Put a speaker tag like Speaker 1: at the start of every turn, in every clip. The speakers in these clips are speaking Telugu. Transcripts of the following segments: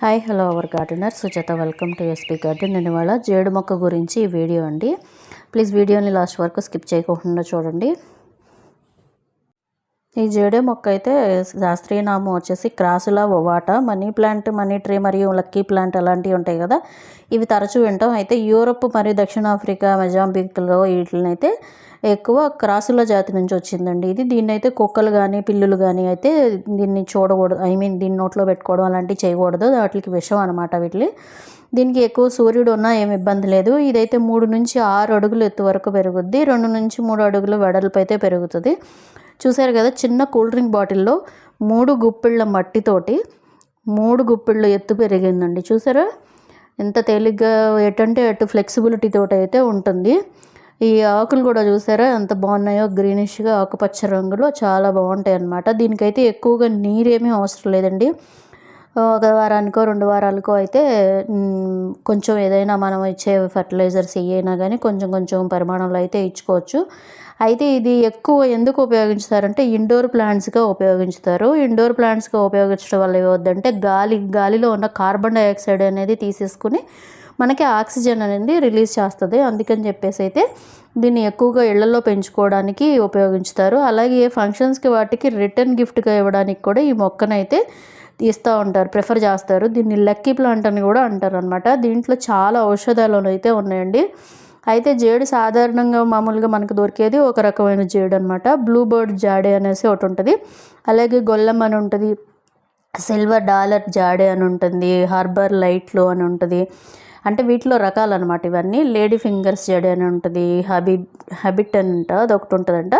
Speaker 1: Hi hello our gardener. Sujatha welcome to SP garden. నేను ఇవాళ జేడు మొక్క గురించి ఈ వీడియో అండి. ప్లీజ్ వీడియోని లాస్ట్ వరకు స్కిప్ చేయకుండా చూడండి. ఈ జేడు మొక్క అయితే శాస్త్రీయ నామం వచ్చేసి crassula ovata money plant money tree మరియు లక్కీ ప్లాంట్ అలాంటివి ఉంటాయి కదా. ఇవి తరచూ వింటాం. అయితే యూరప్ మరియు దక్షిణాఫ్రికా మెజాంబిక్లో వీటిని అయితే ఎక్కువ క్రాసుల జాతి నుంచి వచ్చిందండి. ఇది దీన్ని అయితే కుక్కలు కానీ పిల్లులు కానీ అయితే దీన్ని చూడకూడదు. ఐ మీన్ దీన్ని నోట్లో పెట్టుకోవడం అలాంటివి చేయకూడదు. వాటికి విషం అనమాట వీటిని దీనికి ఎక్కువ సూర్యుడు ఉన్నా ఏమి ఇబ్బంది లేదు. ఇదైతే మూడు నుంచి ఆరు అడుగులు ఎత్తు వరకు పెరుగుద్ది. రెండు నుంచి మూడు అడుగులు వెడల్పు అయితే పెరుగుతుంది. చూసారు కదా చిన్న కూల్ డ్రింక్ బాటిల్లో మూడు గుప్పిళ్ళ మట్టితోటి మూడు గుప్పిళ్ళు ఎత్తు పెరిగిందండి. చూసారా? ఎంత తేలిగ్గా ఎటంటే అటు ఫ్లెక్సిబిలిటీ తోటి అయితే ఉంటుంది. ఈ ఆకులు కూడా చూసారా? ఎంత బాగున్నాయో? గ్రీనిష్గా ఆకుపచ్చ రంగులో చాలా బాగుంటాయి అన్నమాట దీనికైతే ఎక్కువగా నీరేమీ అవసరం లేదండి. ఒక వారానికో రెండు వారాలకో అయితే కొంచెం ఏదైనా మనం ఇచ్చే ఫర్టిలైజర్స్ ఏమైనా కానీ కొంచెం కొంచెం పరిమాణంలో అయితే ఇచ్చుకోవచ్చు. అయితే ఇది ఎక్కువ ఎందుకు ఉపయోగించుతారంటే ఇండోర్ ప్లాంట్స్గా ఉపయోగించుతారు. ఇండోర్ ప్లాంట్స్గా ఉపయోగించడం వల్ల ఏమవుద్దంటే గాలి గాలిలో ఉన్న కార్బన్ డైఆక్సైడ్ అనేది తీసేసుకుని మనకి ఆక్సిజన్ అనేది రిలీజ్ చేస్తుంది. అందుకని చెప్పేసి అయితే దీన్ని ఎక్కువగా ఇళ్ళలో పెంచుకోవడానికి ఉపయోగించుతారు. అలాగే ఫంక్షన్స్కి వాటికి రిటర్న్ గిఫ్ట్గా ఇవ్వడానికి కూడా ఈ మొక్కనైతే ఇస్తూ ఉంటారు. ప్రిఫర్ చేస్తారు. దీన్ని లక్కీ ప్లాంట్ అని కూడా అంటారు అనమాట దీంట్లో చాలా ఔషధాలు అయితే ఉన్నాయండి. అయితే జేడు సాధారణంగా మామూలుగా మనకు దొరికేది ఒక రకమైన జేడు అనమాట బ్లూ బర్డ్ జాడే అనేసి ఒకటి ఉంటుంది. అలాగే గొల్లం అని ఉంటుంది. సిల్వర్ డాలర్ జాడే అని ఉంటుంది. హార్బర్ లైట్లు అని ఉంటుంది. అంటే వీటిలో రకాలన్నమాట. ఇవన్నీ లేడీ ఫింగర్స్ జడ అని ఉంటుంది హబీ హ్యాబిట్ అంట అదొకటి ఉంటుందంట.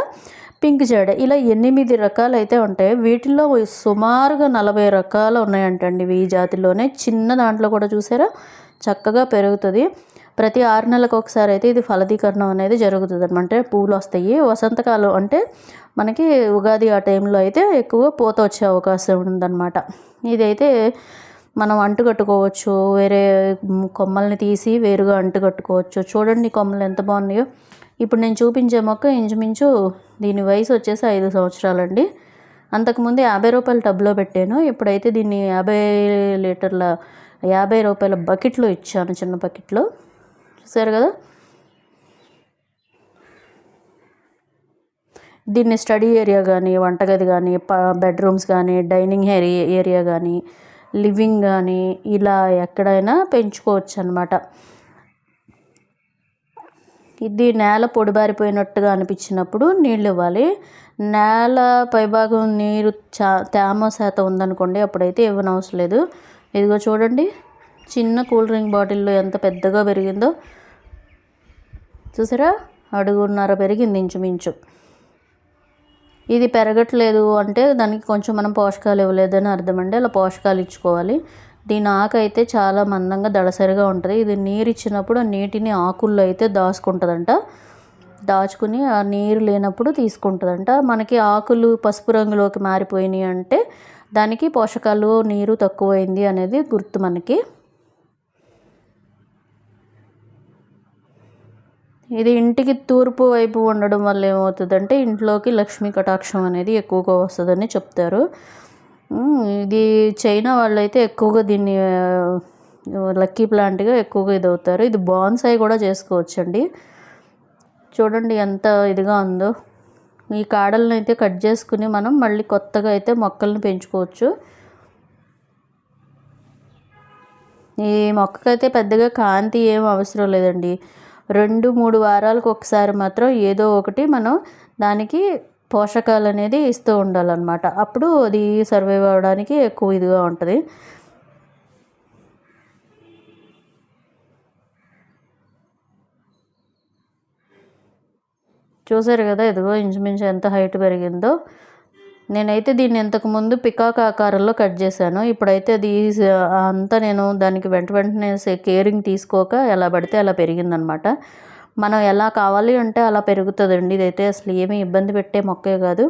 Speaker 1: పింక్ జడ ఇలా ఎనిమిది రకాలు అయితే ఉంటాయి వీటిల్లో సుమారుగా నలభై రకాలు ఉన్నాయంటండి ఈ జాతిలోనే. చిన్న దాంట్లో కూడా చూసారా? చక్కగా పెరుగుతుంది. ప్రతి ఆరు నెలలకు ఒకసారి అయితే ఇది ఫలదీకరణం అనేది జరుగుతుంది అనమాట పూలు వస్తాయి. వసంతకాలం అంటే మనకి ఉగాది ఆ టైంలో అయితే ఎక్కువ పూత వచ్చే అవకాశం ఉందన్నమాట. ఇదైతే మనం అంటుకట్టుకోవచ్చు వేరే కొమ్మల్ని తీసి వేరుగా అంటుకట్టుకోవచ్చు చూడండి కొమ్మలు ఎంత బాగున్నాయో. ఇప్పుడు నేను చూపించే మొక్క ఇంచుమించు దీని వయసు వచ్చేసి ఐదు సంవత్సరాలండి. అంతకుముందు యాభై రూపాయల టబ్లో పెట్టాను. ఇప్పుడైతే దీన్ని యాభై లీటర్ల యాభై రూపాయల బకెట్లో ఇచ్చాను చిన్న బకెట్లో. చూసారు కదా? దీన్ని స్టడీ ఏరియా కానీ వంటగది కానీ బెడ్రూమ్స్ కానీ డైనింగ్ ఏరియా ఏరియా కానీ లివింగ్ కానీ ఇలా ఎక్కడైనా పెంచుకోవచ్చు అనమాట ఇది నేల పొడిబారిపోయినట్టుగా అనిపించినప్పుడు నీళ్ళు ఇవ్వాలి. నేల పైభాగం నీరు చా తేమ శాతం ఉందనుకోండి అప్పుడైతే ఇవ్వనవసరం లేదు. ఇదిగో చూడండి చిన్న కూల్ డ్రింక్ బాటిల్లో ఎంత పెద్దగా పెరిగిందో. చూసారా? అడుగున్నర పెరిగింది ఇంచుమించు. ఇది పెరగట్లేదు అంటే దానికి కొంచెం మనం పోషకాలు ఇవ్వలేదని అర్థం అండి అలా పోషకాలు ఇచ్చుకోవాలి. దీని ఆకు అయితే చాలా మందంగా దళసరిగా ఉంటుంది. ఇది నీరు ఇచ్చినప్పుడు నీటిని ఆకుల్లో అయితే దాచుకుంటుందంట. దాచుకుని ఆ నీరు లేనప్పుడు తీసుకుంటుందంట. మనకి ఆకులు పసుపు రంగులోకి మారిపోయినాయి అంటే దానికి పోషకాలు నీరు తక్కువైంది అనేది గుర్తు మనకి. ఇది ఇంటికి తూర్పు వైపు ఉండడం వల్ల ఏమవుతుందంటే ఇంట్లోకి లక్ష్మీ కటాక్షం అనేది ఎక్కువగా వస్తుందని చెప్తారు. ఇది చైనా వాళ్ళైతే ఎక్కువగా దీన్ని లక్కీ ప్లాంట్గా ఎక్కువగా ఇది అవుతారు ఇది బాన్సాయి కూడా చేసుకోవచ్చండి. చూడండి ఎంత ఇదిగా ఉందో. ఈ కాడలను అయితే కట్ చేసుకుని మనం మళ్ళీ కొత్తగా అయితే మొక్కలను పెంచుకోవచ్చు. ఈ మొక్కకైతే పెద్దగా కాంతి ఏం అవసరం లేదండి. రెండు మూడు వారాలకు ఒకసారి మాత్రం ఏదో ఒకటి మనం దానికి పోషకాలు అనేది ఇస్తూ ఉండాలన్నమాట. అప్పుడు అది సర్వైవ్ అవ్వడానికి ఎక్కువ ఇదిగా ఉంటుంది. చూసారు కదా ఇదిగో ఇంచుమించు ఎంత హైట్ పెరిగిందో. నేనైతే దీన్ని ఇంతకుముందు పికాక్ ఆకారంలో కట్ చేశాను. ఇప్పుడైతే అది అంతా నేను దానికి వెంట వెంటనే కేరింగ్ తీసుకోక ఎలా పడితే అలా పెరిగిందనమాట. మనం ఎలా కావాలి అంటే అలా పెరుగుతుందండి. ఇదైతే అసలు ఏమీ ఇబ్బంది పెట్టే మొక్కే కాదు.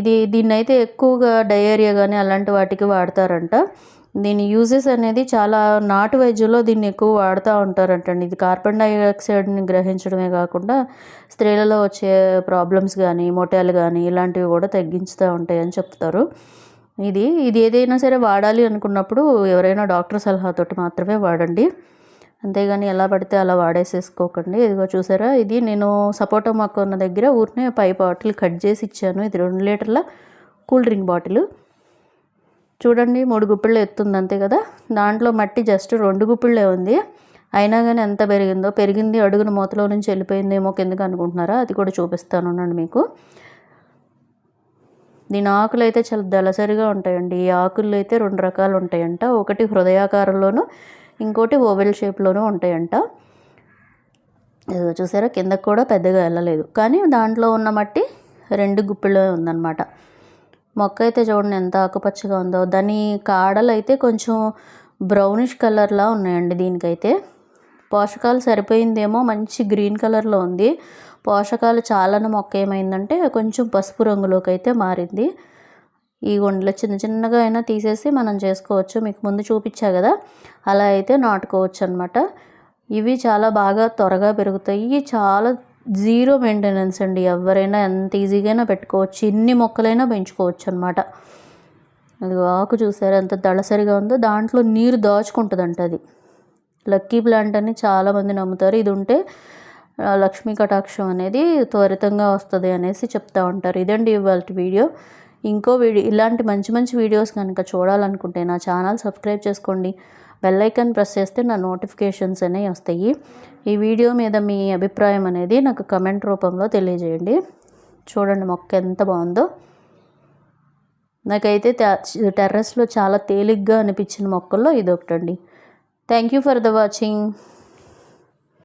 Speaker 1: ఇది దీన్ని అయితే ఎక్కువగా డయేరియా కానీ అలాంటి వాటికి వాడతారంట. దీని యూజెస్ అనేది చాలా నాటు వైద్యంలో దీన్ని ఎక్కువ వాడుతూ ఉంటారంటండి. ఇది కార్బన్ డైఆక్సైడ్ని గ్రహించడమే కాకుండా స్త్రీలలో వచ్చే ప్రాబ్లమ్స్ కానీ మొటాలు కానీ ఇలాంటివి కూడా తగ్గించుతూ ఉంటాయని చెప్తారు. ఇది ఇది ఏదైనా సరే వాడాలి అనుకున్నప్పుడు ఎవరైనా డాక్టర్ సలహాతోటి మాత్రమే వాడండి. అంతేగాని ఎలా పడితే అలా వాడేసేసుకోకండి. ఇదిగో చూసారా ఇది నేను సపోటా మొక్క ఉన్న దగ్గర ఊరినే పై బాటిల్ కట్ చేసి ఇచ్చాను. ఇది రెండు లీటర్ల కూల్ డ్రింక్ బాటిల్. చూడండి మూడు గుప్పిళ్ళు ఎత్తుంది అంతే కదా? దాంట్లో మట్టి జస్ట్ రెండు గుప్పిళ్ళే ఉంది. అయినా కానీ ఎంత పెరిగిందో పెరిగింది అడుగున మూతలో నుంచి వెళ్ళిపోయిందేమో కిందకి అనుకుంటున్నారా? అది కూడా చూపిస్తాను అండి మీకు. దీని ఆకులు అయితే చాలా దళసరిగా ఉంటాయండి. ఈ ఆకుల్లో అయితే రెండు రకాలు ఉంటాయంట. ఒకటి హృదయాకారంలోను ఇంకోటి ఓవెల్ షేప్లోనూ ఉంటాయంట. ఏదో చూసారా? కిందకు కూడా పెద్దగా వెళ్ళలేదు. కానీ దాంట్లో ఉన్న మట్టి రెండు గుప్పిలో ఉందన్నమాట. మొక్క అయితే చూడండి ఎంత ఆకుపచ్చగా ఉందో. దాని కాడలు అయితే కొంచెం బ్రౌనిష్ కలర్లా ఉన్నాయండి దీనికైతే. పోషకాలు సరిపోయిందేమో మంచి గ్రీన్ కలర్లో ఉంది. పోషకాలు చాలని మొక్క ఏమైందంటే కొంచెం పసుపు రంగులోకి అయితే మారింది. ఈ గుండెలు చిన్న చిన్నగా అయినా తీసేసి మనం చేసుకోవచ్చు. మీకు ముందు చూపించా కదా అలా అయితే నాటుకోవచ్చు అనమాట ఇవి చాలా బాగా త్వరగా పెరుగుతాయి. చాలా జీరో మెయింటెనెన్స్ అండి. ఎవరైనా ఎంత ఈజీగా పెట్టుకోవచ్చు. ఎన్ని మొక్కలైనా పెంచుకోవచ్చు అనమాట అది ఆకు చూసారు? ఎంత దళసరిగా ఉందో. దాంట్లో నీరు దాచుకుంటుందంట అది. లక్కీ ప్లాంట్ అని చాలామంది నమ్ముతారు. ఇది ఉంటే లక్ష్మీ కటాక్షం అనేది త్వరితంగా వస్తుంది అనేసి చెప్తా ఉంటారు. ఇదండి ఇవాళ వీడియో. ఇంకో వీడియో ఇలాంటి మంచి మంచి వీడియోస్ కనుక చూడాలనుకుంటే నా ఛానల్ సబ్స్క్రైబ్ చేసుకోండి. బెల్ ఐకాన్ ప్రెస్ చేస్తే నా నోటిఫికేషన్స్ అనేవి వస్తాయి. ఈ వీడియో మీద మీ అభిప్రాయం అనేది నాకు కమెంట్ రూపంలో తెలియజేయండి. చూడండి మొక్క ఎంత బాగుందో. నాకైతే టెర్రస్లో చాలా తేలిగ్గా అనిపించిన మొక్కల్లో ఇదొకటండి. Thank you for the watching